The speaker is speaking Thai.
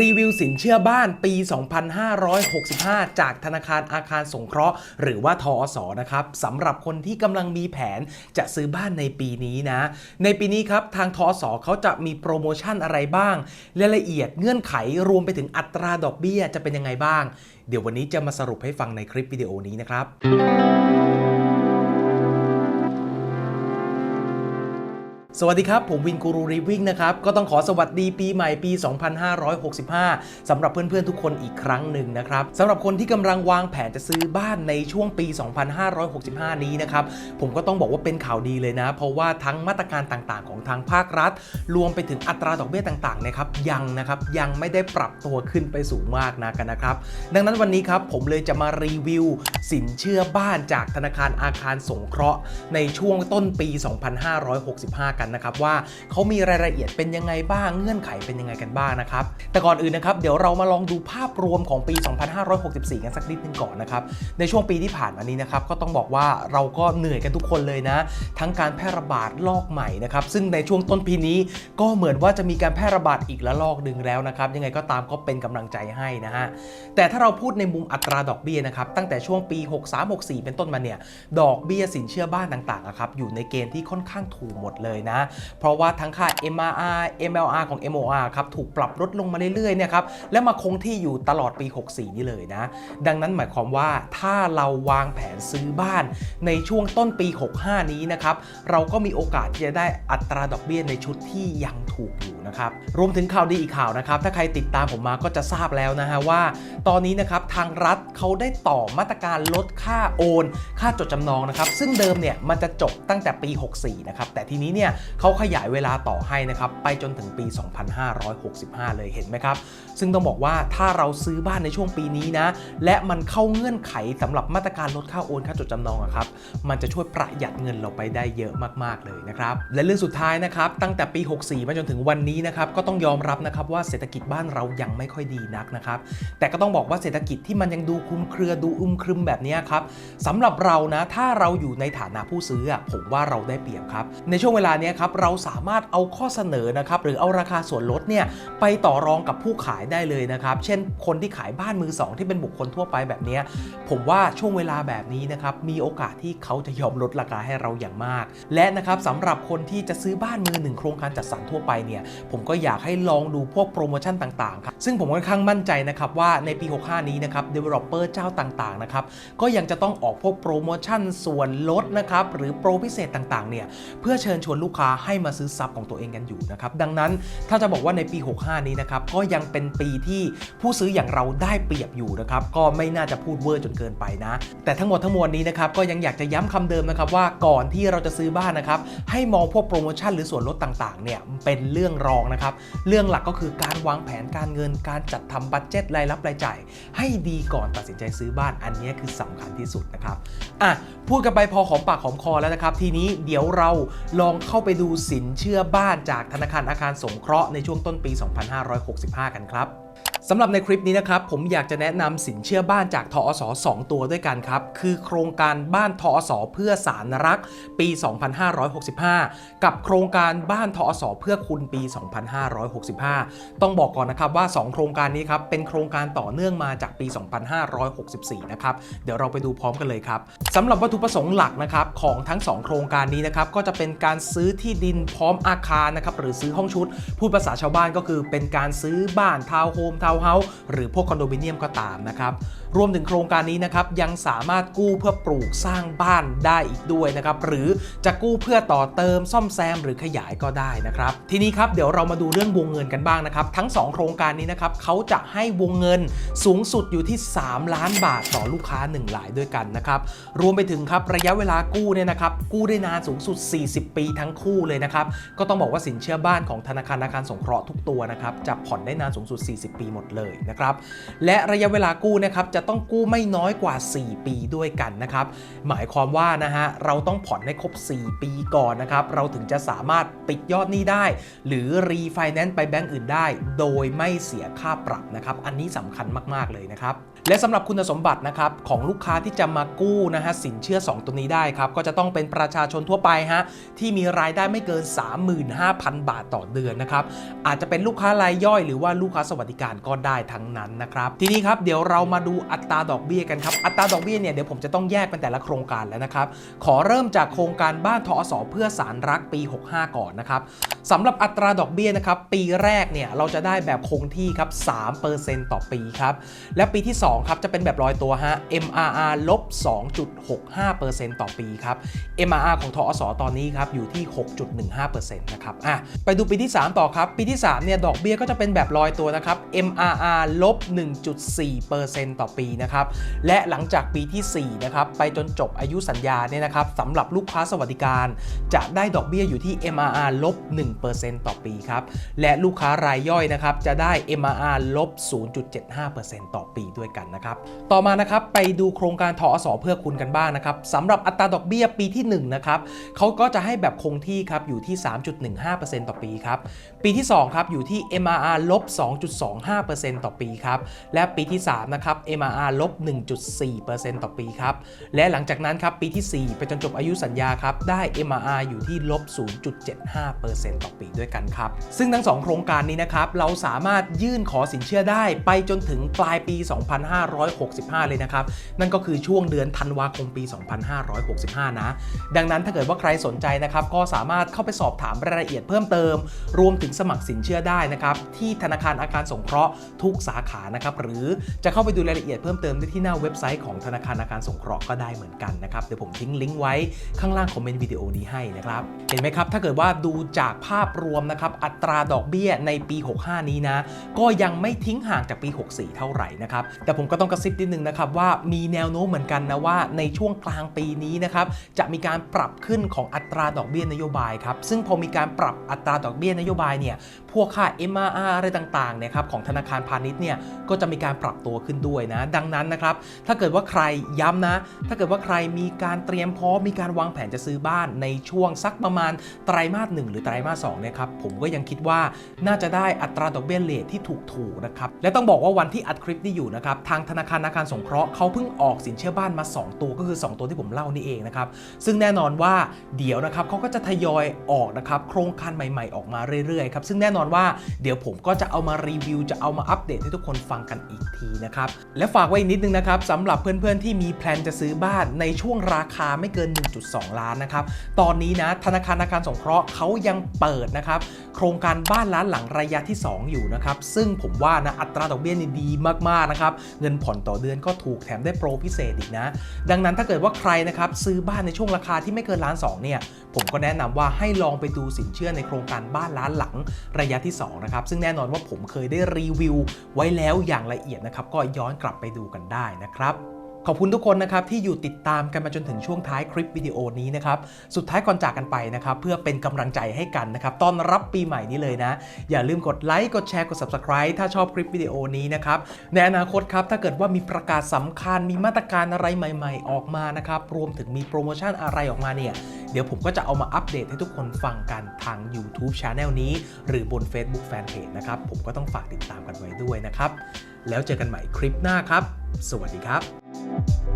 รีวิวสินเชื่อบ้านปี 2565 จากธนาคารอาคารสงเคราะห์ หรือว่าทอสนะครับสำหรับคนที่กำลังมีแผนจะซื้อบ้านในปีนี้นะ ในปีนี้ครับ ทางทอสเขาจะมีโปรโมชั่นอะไรบ้างรายละเอียดเงื่อนไขรวมไปถึงอัตราดอกเบี้ยจะเป็นยังไงบ้าง เดี๋ยววันนี้จะมาสรุปให้ฟังในคลิปวิดีโอนี้นะครับ สวัสดีครับ ผมวินกูรูรีวิ่งนะครับ ก็ต้องขอสวัสดีปีใหม่ปี 2565สำหรับเพื่อนๆทุกคนอีกครั้งหนึ่งนะครับสำหรับคนที่กำลังวางแผนจะซื้อบ้านในช่วงปี 2565 นี้นะครับ ผมก็ต้องบอกว่าเป็นข่าวดีเลยนะ เพราะว่าทั้งมาตรการต่างๆ ของทางภาครัฐ รวมไปถึงอัตราดอกเบี้ยต่างๆนะครับยังนะครับยังไม่ได้ปรับตัวขึ้นไปสูงมากนะกันนะครับ ดังนั้นวันนี้ครับผมเลยจะมารีวิวสินเชื่อบ้านจากธนาคารอาคารสงเคราะห์ ในช่วงต้นปี 2565 กันนะครับว่าเขามีรายละเอียดเป็นยังไงบ้างเงื่อนไขเป็นยังไงกันบ้างนะครับ แต่ก่อนอื่นนะครับเดี๋ยวเรามาลองดูภาพรวมของปี 2564 กันสักนิดนึงก่อนนะครับในช่วงปีที่ผ่านมานี้นะครับก็ต้องบอกว่าเราก็เหนื่อยกันทุกคนเลยนะ ทั้งการแพร่ระบาดรอกใหม่นะครับซึ่งในช่วงต้นปีนี้ก็เหมือนว่าจะมีการแพร่ระบาดอีกละลอกหนึ่งแล้วนะครับยังไงก็ตามก็เป็นกำลังใจให้นะฮะแต่ถ้าเราพูดในมุมอัตราดอกเบี้ยนะครับตั้งแต่ช่วงปี63-64 เป็นต้นมาเนี่ย ดอกเบี้ยสินเชื่อบ้านต่างๆครับอยู่ในเกณฑ์ที่ค่อนข้างถูกหมดเลยนะ เพราะว่าทั้งค่า MRR MLR ของ MOR ครับถูกปรับลดลงมาเรื่อยๆเนี่ยครับและมาคงที่อยู่ตลอดปี 64 นี่เลยนะ ดังนั้นหมายความว่าถ้าเราวางแผนซื้อบ้านในช่วงต้นปี 65 นี้นะครับเราก็มีโอกาสที่จะได้อัตราดอกเบี้ยในชุดที่ยัง ถูกอยู่นะครับ รวมถึงข่าวดีอีกข่าวนะครับ ถ้าใครติดตามผมมาก็จะทราบแล้วนะฮะว่า ตอนนี้นะครับทางรัฐเขาได้ต่อมาตรการลดค่าโอน ค่าจดจำนองนะครับ ซึ่งเดิมเนี่ยมันจะจบตั้งแต่ปี 64 นะครับ แต่ทีนี้เนี่ยเขาขยายเวลาต่อให้นะครับไปจนถึงปี 2565 เลยเห็นไหมครับ ซึ่งต้องบอกว่าถ้าเราซื้อบ้านในช่วงปีนี้นะ และมันเข้าเงื่อนไขสำหรับมาตรการลดค่าโอนค่าจดจำนองอะครับ มันจะช่วยประหยัดเงินเราไปได้เยอะมาก ๆ เลยนะครับ และเรื่องสุดท้ายนะครับ ตั้งแต่ปี 64 มาจนถึงวันนี้นะครับก็ต้องยอมรับนะครับว่าเศรษฐกิจบ้านเรายังไม่ค่อยดีนักนะครับ แต่ก็ต้องบอกว่าเศรษฐกิจที่มันยังดูคลุมเครือดูอึมครึมแบบนี้ครับสำหรับเรานะถ้าเราอยู่ในฐานะผู้ซื้อผมว่าเราได้เปรียบครับ ในช่วงเวลานี้ครับเราสามารถเอาข้อเสนอนะครับหรือเอาราคาส่วนลดเนี่ยไปต่อรองกับผู้ขายได้เลยนะครับเช่นคนที่ขายบ้านมือสองที่เป็นบุคคลทั่วไปแบบนี้ผมว่าช่วงเวลาแบบนี้นะครับมีโอกาสที่เขาจะยอมลดราคาให้เราอย่างมาก และนะครับสำหรับคนที่จะซื้อบ้านมือหนึ่งโครงการจัดสรรทั่วไปเนี่ยผมก็อยากให้ลองดูพวกโปรโมชั่นต่างๆครับซึ่งผมค่อนข้างมั่นใจนะครับว่าในปี 65 นี้นะครับ developer เจ้าต่างๆนะครับก็ยังจะต้องออกพวกโปรโมชั่นส่วนลดนะครับหรือโปรพิเศษต่างๆเนี่ยเพื่อเชิญชวนลูกค้าให้มาซื้อซับของตัวเองกันอยู่นะครับดังนั้นถ้าจะบอกว่าในปี 65 นี้นะครับก็ยังเป็นปีที่ผู้ซื้ออย่างเราได้เปรียบอยู่นะครับก็ไม่น่าจะพูดเวอร์จนเกินไปนะ แต่ทั้งหมดทั้งมวลนี้นะครับก็ยังอยากจะย้ำคำเดิมนะครับว่าก่อนที่เราจะซื้อบ้านนะครับให้มองพวกโปรโมชั่นหรือส่วนลดต่างๆเนี่ยเป็นเรื่องรองนะครับ เรื่องหลักก็คือการวางแผนการเงิน การจัดทำบัตเจ็ตรายรับรายจ่าย ให้ดีก่อนตัดสินใจซื้อบ้าน อันนี้คือสำคัญที่สุดนะครับอะพูดกันไปพอหอมปากหอมคอแล้วนะครับ ทีนี้เดี๋ยวเราลองเข้าไปดูสินเชื่อบ้านจากธนาคารอาคารสงเคราะห์ในช่วงต้นปี 2565 กันครับ สำหรับในคลิปนี้นะครับผมอยากจะแนะนำสินเชื่อบ้านจากทอส2ตัวด้วยกันครับ คือโครงการบ้านทอสเพื่อสารรักปี 2565 กับโครงการบ้านทอสเพื่อคุณปี 2565 ต้องบอกก่อนนะครับว่า 2 โครงการนี้ครับเป็นโครงการต่อเนื่องมาจากปี 2564 นะครับเดี๋ยวเราไปดูพร้อมกันเลยครับสำหรับวัตถุประสงค์หลักนะครับของทั้ง 2 โครงการนี้นะครับก็จะเป็นการซื้อที่ดินพร้อมอาคารนะครับหรือซื้อห้องชุดพูดภาษาชาวบ้านก็คือเป็นการซื้อบ้านทาวน์โฮมทาวาวน์เฮาส์หรือพวกคอนโดมิเนียมก็ตามนะครับรวมถึงโครงการนี้นะครับยังสามารถกู้เพื่อปลูกสร้างบ้านได้อีกด้วยนะครับหรือจะกู้เพื่อต่อเติมซ่อมแซมหรือขยายก็ได้นะครับ ทีนี้ครับเดี๋ยวเรามาดูเรื่องวงเงินกันบ้างนะครับทั้ง 2 โครงการนี้นะครับเขาจะให้วงเงินสูงสุดอยู่ที่ 3 ล้านบาทต่อลูกค้า 1 รายด้วยกันนะครับรวมไปถึงครับระยะเวลากู้เนี่ยนะครับกู้ได้นานสูงสุด 40 ปีทั้งคู่เลยนะครับก็ต้องบอกว่าสินเชื่อบ้านของธนาคารอาคารสงเคราะห์ทุกตัวนะครับจะผ่อนได้นานสูงสุด 40 ปีหมดเลยนะครับและระยะเวลากู้นะครับจะต้องกู้ไม่น้อยกว่า 4 ปีด้วยกันนะครับ หมายความว่านะฮะเราต้องผ่อนให้ครบ 4 ปีก่อนนะครับ เราถึงจะสามารถปิดยอดหนี้ได้ หรือรีไฟแนนซ์ไปแบงก์อื่นได้ โดยไม่เสียค่าปรับนะครับอันนี้สำคัญมากๆเลยนะครับและสำหรับคุณสมบัตินะครับของลูกค้าที่จะมากู้นะฮะสินเชื่อ 2 ตัวนี้ได้ครับก็จะต้องเป็นประชาชนทั่วไปฮะที่มีรายได้ไม่เกิน 35,000 บาทต่อเดือนนะครับอาจจะเป็นลูกค้ารายย่อยหรือว่าลูกค้าสวัสดิการก็ได้ทั้งนั้นนะครับทีนี้ครับเดี๋ยวเรามาดูอัตราดอกเบี้ยกันครับ อัตราดอกเบี้ยเนี่ยเดี๋ยวผมจะต้องแยกเป็นแต่ละโครงการแล้วนะครับ ขอเริ่มจากโครงการบ้านทอสอเพื่อสารรักปี 65 ก่อนนะครับสำหรับอัตราดอกเบี้ยนะครับปีแรกเนี่ยเราจะได้แบบคงที่ครับ3%ต่อปีครับ และปีที่2ครับจะเป็นแบบลอยตัวฮะ MRR ลบ 2.65%ต่อปีครับ MRR ของทอสอตอนนี้ครับอยู่ที่ 6.15%นะครับอะไปดูปีที่ 3 ต่อครับปีที่3เนี่ยดอกเบี้ยก็จะเป็นแบบลอยตัวนะครับ MRR ลบ 1.4%ต่อปีนะครับและหลังจากปีที่4นะครับไปจนจบอายุสัญญาเนี่ยนะครับสำหรับลูกค้าสวัสดิการ จะได้ดอกเบี้ยอยู่ที่ MRR ลบ 1%ต่อปีครับและลูกค้ารายย่อยนะครับจะได้ MRR ลบ 0.75%ต่อปีด้วยกันนะครับต่อมานะครับไปดูโครงการทอสเพื่อคุณกันบ้างนะครับสำหรับอัตราดอกเบี้ยปีที่1นะครับเขาก็จะให้แบบคงที่ครับอยู่ที่ 3.15%ต่อปีครับปีที่2ครับอยู่ที่ MRR ลบ 2.25%ต่อปีครับและปีที่3นะครับ MRR ลบ 1.4%ต่อปีครับ และหลังจากนั้นครับปีที่ 4 ไปจนจบอายุสัญญาครับ ได้ MRR อยู่ที่ลบ 0.75%ต่อปีด้วยกันครับ ซึ่งทั้ง 2 โครงการนี้นะครับ เราสามารถยื่นขอสินเชื่อได้ไปจนถึงปลายปี 2565 เลยนะครับ นั่นก็คือช่วงเดือนธันวาคมปี 2565 นะ ดังนั้นถ้าเกิดว่าใครสนใจนะครับ ก็สามารถเข้าไปสอบถามรายละเอียดเพิ่มเติม รวมถึงสมัครสินเชื่อได้นะครับที่ธนาคารอาคารสงเคราะห์ทุกสาขานะครับหรือจะเข้าไปดูรายละเอียดเพิ่มเติมได้ที่หน้าเว็บไซต์ของธนาคารอาคารสงเคราะห์ก็ได้เหมือนกันนะครับ เดี๋ยวผมทิ้งลิงก์ไว้ข้างล่างคอมเมนต์วิดีโอนี้ให้นะครับ เห็นไหมครับ ถ้าเกิดว่าดูจากภาพรวมนะครับ อัตราดอกเบี้ยในปี 65 นี้นะ ก็ยังไม่ทิ้งห่างจากปี 64 เท่าไหร่นะครับ แต่ผมก็ต้องกระซิบนิดนึงนะครับว่ามีแนวโน้มเหมือนกันนะว่าในช่วงกลางปีนี้นะครับจะมีการปรับขึ้นของอัตราดอกเบี้ยนโยบายครับ ซึ่งพอมีการปรับอัตราดอกเบี้ยนโยบายเนี่ย วกค่า MRR อะไรต่างๆนี่ยครับของธนาคารพาณิชย์เนี่ยก็จะมีการปรับตัวขึ้นด้วยนะ ดังนั้นนะครับ ถ้าเกิดว่าใครย้ำนะ ถ้าเกิดว่าใครมีการเตรียมพร้อมมีการวางแผนจะซื้อบ้านในช่วงสักประมาณไตรมาสหนึ่งหรือไตรมาสสองเนี่ยครับผมก็ยังคิดว่าน่าจะได้อัตราดอกเบี้ยเลทที่ถูกๆนะครับและต้องบอกว่าวันที่อัดคลิปนี้อยู่นะครับทางธนาคารอาคารสงเคราะห์เขาเพิ่งออกสินเชื่อบ้านมา 2 ตัวก็คือ 2 ตัวที่ผมเล่านี่เองนะครับซึ่งแน่นอนว่าเดี๋ยวนะครับเขาก็จะทยอยออกนะครับโครงการใหม่ ๆ ออกมาเรื่อยๆครับซึ่งแน่นอนว่าเดี๋ยวผมก็จะเอามารีวิว จะเอามาอัปเดตให้ทุกคนฟังกันอีกทีนะครับ และฝากไว้อีกนิดนึงนะครับสำหรับเพื่อนๆที่มีแพลนจะซื้อบ้านในช่วงราคาไม่เกิน 1.2 ล้านนะครับ ตอนนี้นะธนาคารอาคารสงเคราะห์เขายังเปิดนะครับ โครงการบ้านล้านหลังระยะที่ 2 อยู่นะครับ ซึ่งผมว่านะอัตราดอกเบี้ยนี่ดีมากๆนะครับ เงินผ่อนต่อเดือนก็ถูกแถมได้โปรพิเศษอีกนะ ดังนั้นถ้าเกิดว่าใครนะครับซื้อบ้านในช่วงราคาที่ไม่เกินล้านสองเนี่ย ผมก็แนะนำว่าให้ลองไปดูสินเชื่อในโครงการบ้านล้านหลังระยะที่2นะครับซึ่งแน่นอนว่าผมเคยได้รีวิวไว้แล้วอย่างละเอียดนะครับก็ย้อนกลับไปดูกันได้นะครับ ขอบคุณทุกคนนะครับที่อยู่ติดตามกันมาจนถึงช่วงท้ายคลิปวิดีโอนี้นะครับสุดท้ายก่อนจากกันไปนะครับเพื่อเป็นกำลังใจให้กันนะครับตอนรับปีใหม่นี้เลยนะ อย่าลืมกดไลค์กดแชร์กด subscribe ถ้าชอบคลิปวิดีโอนี้นะครับในอนาคตครับถ้าเกิดว่ามีประกาศสำคัญมีมาตรการอะไรใหม่ ๆ ออกมานะครับรวมถึงมีโปรโมชั่นอะไรออกมาเนี่ยเดี๋ยวผมก็จะเอามาอัปเดตให้ทุกคนฟังกันทาง YouTube Channel นี้ หรือบน Facebook Fanpage นะครับผมก็ต้องฝากติดตามกันไว้ด้วยนะครับแล้วเจอกันใหม่คลิปหน้าครับ สวัสดีครับ Thank you.